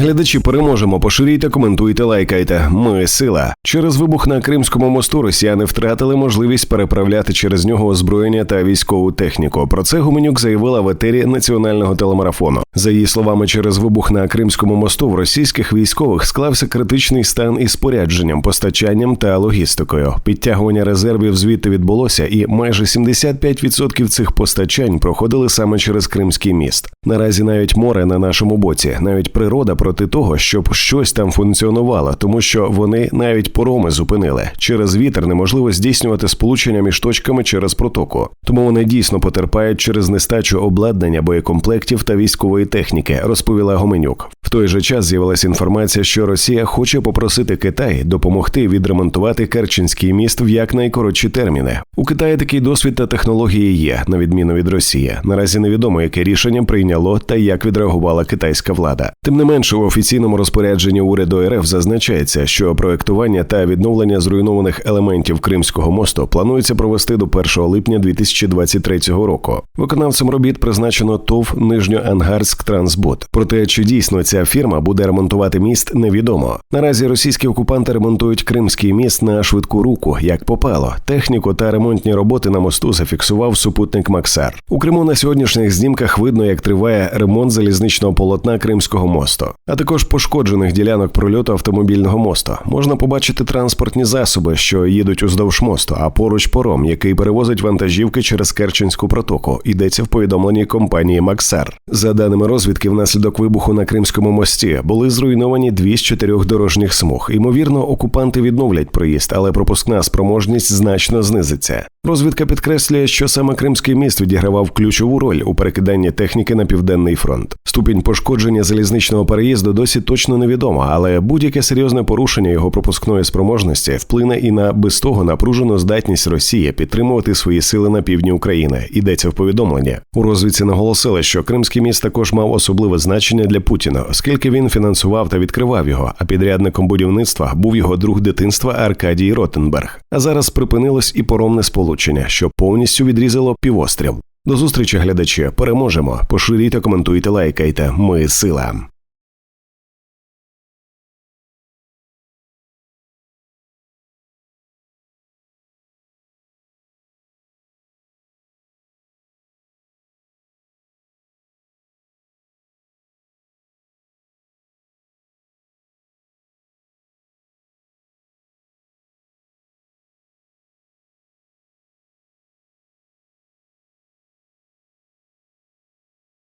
Глядачі переможемо, поширюйте, коментуйте, лайкайте. Ми сила. Через вибух на Кримському мосту росіяни втратили можливість переправляти через нього озброєння та військову техніку. Про це Гуменюк заявила в етері національного телемарафону. За її словами, через вибух на Кримському мосту в російських військових склався критичний стан із спорядженням, постачанням та логістикою. Підтягування резервів звідти відбулося, і майже 75% цих постачань проходили саме через Кримський міст. Наразі навіть море на нашому боці, навіть природа проти того, щоб щось там функціонувало, тому що вони навіть пороми зупинили. Через вітер неможливо здійснювати сполучення між точками через протоку. Тому вони дійсно потерпають через нестачу обладнання, боєкомплектів та військової техніки, розповіла Гоменюк. В той же час з'явилася інформація, що Росія хоче попросити Китай допомогти відремонтувати Керченський міст в якнайкоротші терміни. У Китаї такий досвід та технології є, на відміну від Росії. Наразі невідомо, яке рішення прийняло та як відреагувала китайська влада. Тим не менше, у офіційному розпорядженні уряду РФ зазначається, що проектування та відновлення зруйнованих елементів Кримського мосту планується провести до 1 липня 2023 року. Виконавцем робіт призначено ТОВ Нижньоангарськ Трансбот. Проте чи дійсно ця фірма буде ремонтувати міст, невідомо. Наразі російські окупанти ремонтують Кримський міст на швидку руку, як попало. Техніку та ремонтні роботи на мосту зафіксував супутник Максар. У Криму на сьогоднішніх знімках видно, як триває ремонт залізничного полотна Кримського мосту, а також пошкоджених ділянок прольоту автомобільного мосту. Можна побачити транспортні засоби, що їдуть уздовж мосту, а поруч пором, який перевозить вантажівки через Керченську протоку. Йдеться в повідомленні компанії Максар. За даними розвідки, внаслідок вибуху на Кримському мості були зруйновані дві з чотирьох дорожніх смуг. Ймовірно, окупанти відновлять проїзд, але пропускна спроможність значно знизиться. Розвідка підкреслює, що саме Кримський міст відігравав ключову роль у перекиданні техніки на південний фронт. Ступінь пошкодження залізничного переїзду досі точно невідома, але будь-яке серйозне порушення його пропускної спроможності вплине і на без того напружену здатність Росії підтримувати свої сили на півдні України. Йдеться в повідомленні. У розвідці наголосили, що Кримський міст також мав особливе значення для Путіна, оскільки він фінансував та відкривав його. А підрядником будівництва був його друг дитинства Аркадій Ротенберг. А зараз припинилось і поромне сполучення, що повністю відрізало півострів. До зустрічі, глядачі. Переможемо. Поширюйте, коментуйте, лайкайте. Ми сила.